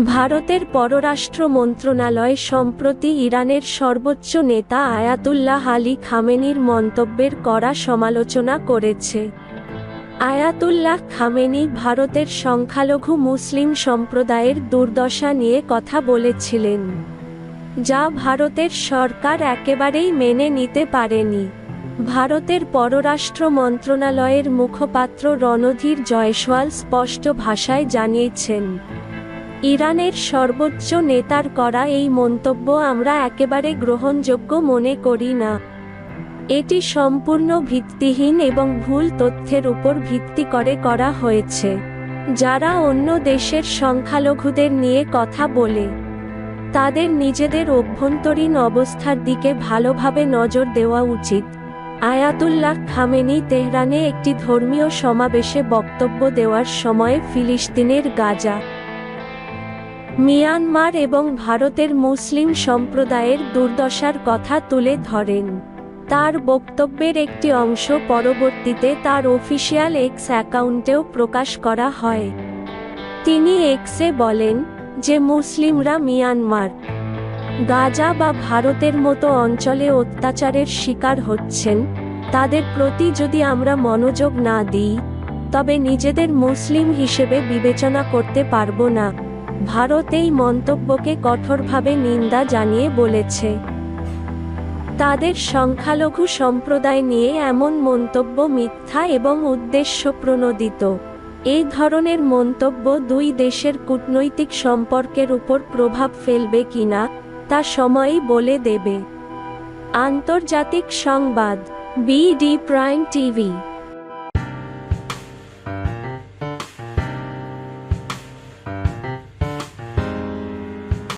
ভারতের পররাষ্ট্র মন্ত্রণালয় সম্প্রতি ইরানের সর্বোচ্চ নেতা আয়াতুল্লাহ আলী খামেনির মন্তব্যের কড়া সমালোচনা করেছে। আয়াতুল্লাহ খামেনি ভারতের সংখ্যালঘু মুসলিম সম্প্রদায়ের দুর্দশা নিয়ে কথা বলেছিলেন, যা ভারতের সরকার একেবারেই মেনে নিতে পারেনি। ভারতের পররাষ্ট্র মন্ত্রণালয়ের মুখপাত্র রণধীর জয়সওয়াল স্পষ্ট ভাষায় জানিয়েছেন ইরানের সর্বোচ্চ নেতার করা এই মন্তব্য আমরা একেবারে গ্রহণযোগ্য মনে করি না। এটি সম্পূর্ণ ভিত্তিহীন এবং ভুল তথ্যের উপর ভিত্তি করে করা হয়েছে। যারা অন্য দেশের সংখ্যালঘুদের নিয়ে কথা বলে, তাদের নিজেদের অভ্যন্তরীণ অবস্থার দিকে ভালোভাবে নজর দেওয়া উচিত। আয়াতুল্লাহ খামেনি তেহরানে একটি ধর্মীয় সমাবেশে বক্তব্য দেওয়ার সময় ফিলিস্তিনের গাজা মিয়ানমার এবং ভারতের মুসলিম সম্প্রদায়ের দুর্দশার কথা তুলে ধরেন। তার বক্তব্যের একটি অংশ পরবর্তীতে তার অফিসিয়াল এক্স অ্যাকাউন্টেও প্রকাশ করা হয়। তিনি এক্সে বলেন যে মুসলিমরা মিয়ানমার। গাজা বা ভারতের মতো অঞ্চলে অত্যাচারের শিকার হচ্ছেন। তাদের প্রতি যদি আমরা মনোযোগ না দিই, তবে নিজেদের মুসলিম হিসেবে বিবেচনা করতে পারব না। ভারত এই মন্তব্যকে কঠোরভাবে নিন্দা জানিয়ে বলেছে। তাদের সংখ্যালঘু সম্প্রদায় নিয়ে এমন মন্তব্য মিথ্যা এবং উদ্দেশ্য প্রণোদিত এই ধরনের মন্তব্য দুই দেশের কূটনৈতিক সম্পর্কের উপর প্রভাব ফেলবে কিনা, তা সময়ই বলে দেবে। আন্তর্জাতিক সংবাদ, বিডি প্রাইম টিভি